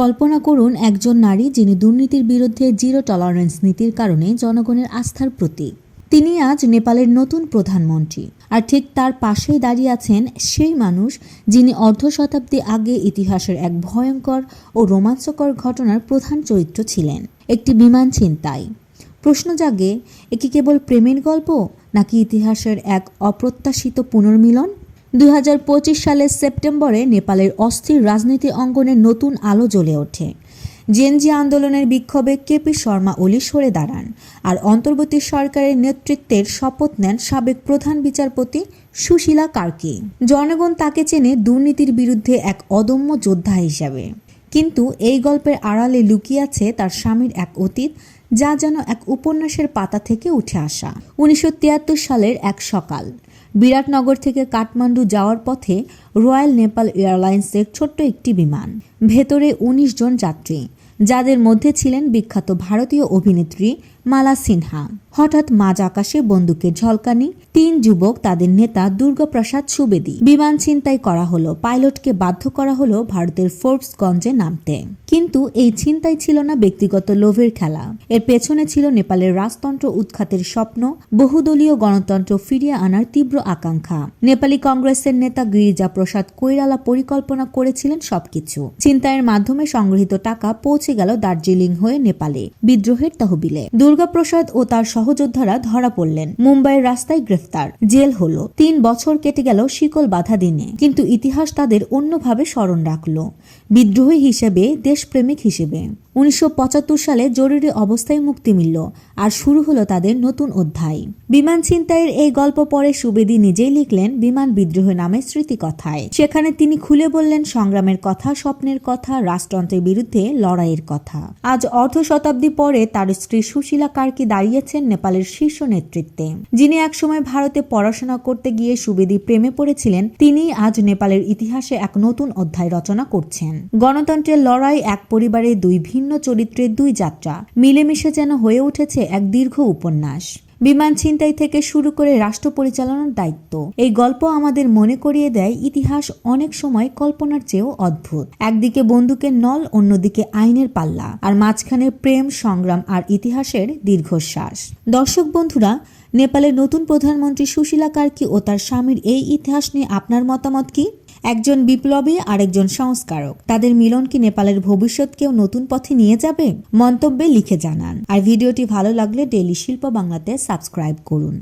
কল্পনা করুন, একজন নারী যিনি দুর্নীতির বিরুদ্ধে জিরো টলারেন্স নীতির কারণে জনগণের আস্থার প্রতীক। তিনি আজ নেপালের নতুন প্রধানমন্ত্রী। আর ঠিক তার পাশেই দাঁড়িয়ে আছেন সেই মানুষ যিনি অর্ধ শতাব্দী আগে ইতিহাসের এক ভয়ঙ্কর ও রোমাঞ্চকর ঘটনার প্রধান চরিত্র ছিলেন। একটি বিমান ছিনতাই। প্রশ্ন জাগে, এ কি কেবল প্রেমের গল্প নাকি ইতিহাসের এক অপ্রত্যাশিত পুনর্মিলন? দুই হাজার পঁচিশ সালের সেপ্টেম্বরে নেপালের অস্থির রাজনীতি অঙ্গনে নতুন আলো জ্বলে ওঠে। জেনজি আন্দোলনের বিক্ষোভে কেপি শর্মা ওলি সরে দাঁড়ান আর অন্তর্বর্তী সরকারের নেতৃত্বের শপথ নেন সাবেক প্রধান বিচারপতি সুশীলা কার্কি। জনগণ তাকে চেনে দুর্নীতির বিরুদ্ধে এক অদম্য যোদ্ধা হিসাবে। কিন্তু এই গল্পের আড়ালে লুকিয়ে আছে তার স্বামীর এক অতীত, যা যেন এক উপন্যাসের পাতা থেকে উঠে আসা। উনিশশো তিয়াত্তর সালের এক সকাল। বিরাটনগর থেকে কাঠমান্ডু যাওয়ার পথে রয়্যাল নেপাল এয়ারলাইন্সের ছোট্ট একটি বিমান। ভেতরে ১৯ জন যাত্রী, যাদের মধ্যে ছিলেন বিখ্যাত ভারতীয় অভিনেত্রী মালা সিনহা। হঠাৎ মাঝ আকাশে বন্দুকের ঝলকানি, তিন যুবক তাদের নেতা দুর্গাপ্রসাদ সুবেদী। বিমান ছিনতাই করা হলো, পাইলটকে বাধ্য করা হলো ভারতের ফোর্বসগঞ্জে নামতে। কিন্তু এই ছিনতাই ছিল না ব্যক্তিগত লোভের খেলা। এর পেছনে ছিল নেপালের রাজতন্ত্র উৎখাতের স্বপ্ন, বহুদলীয় গণতন্ত্র ফিরিয়ে আনার তীব্র আকাঙ্ক্ষা। নেপালি কংগ্রেসের নেতা গিরিজা প্রসাদ কৈরালা পরিকল্পনা করেছিলেন সবকিছু। ছিনতাইয়ের মাধ্যমে সংগৃহীত টাকা পৌঁছে গেল দার্জিলিং হয়ে নেপালে। বিদ্রোহের তহবিলে। দুর্গাপ্রসাদ ও তার সহযোদ্ধারা ধরা পড়লেন। মুম্বাইয়ের রাস্তায় গ্রেফতার। জেল হল। তিন বছর কেটে গেল শিকল বাধা দিনে। কিন্তু ইতিহাস তাদের অন্যভাবে স্মরণ রাখল। বিদ্রোহী হিসেবে, দেশপ্রেমিক হিসেবে। উনিশশো পঁচাত্তর সালে জরুরি অবস্থায় মুক্তি মিলল আর শুরু হলো তাদের নতুন অধ্যায়। বিমান ছিনতাইয়ের এই গল্প পরে সুবেদী নিজেই লিখলেন বিমান বিদ্রোহ নামে স্মৃতিকথায়। সেখানে তিনি খুলে বললেন, সংগ্রামের কথা, স্বপ্নের কথা, রাজতন্ত্রের বিরুদ্ধে লড়াইয়ের কথা। আজ অর্ধ শতাব্দী পরে তার স্ত্রী সুশীলা কার্কি দাঁড়িয়েছেন নেপালের শীর্ষ নেতৃত্বে। যিনি একসময় ভারতে পড়াশোনা করতে গিয়ে সুবেদী প্রেমে পড়েছিলেন, তিনি আজ নেপালের ইতিহাসে এক নতুন অধ্যায় রচনা করছেন। গণতন্ত্রের লড়াই এক পরিবারের দুই ভিন্ন চরিত্রের দুই যাত্রা। মিলেমিশে যেন হয়ে উঠেছে এক দীর্ঘ উপন্যাস। বিমান ছিনতাই থেকে শুরু করে রাষ্ট্র পরিচালনার দায়িত্ব। এই গল্প আমাদের মনে করিয়ে দেয় ইতিহাস অনেক সময় কল্পনার চেয়েও অদ্ভুত। একদিকে বন্দুকের নল, অন্যদিকে আইনের পাল্লা। আর মাঝখানে প্রেম, সংগ্রাম আর ইতিহাসের দীর্ঘশ্বাস। দর্শক বন্ধুরা, নেপালের নতুন প্রধানমন্ত্রী সুশীলা কার্কি ও তার স্বামীর এই ইতিহাস নিয়ে আপনার মতামত কি? একজন বিপ্লবী আর একজন সংস্কারক। তাদের মিলন কি নেপালের ভবিষ্যৎকেও নতুন পথে নিয়ে যাবে? মন্তব্যে লিখে জানান। আর ভিডিওটি ভালো লাগলে ডেলি শিল্প বাংলাতে সাবস্ক্রাইব করুন।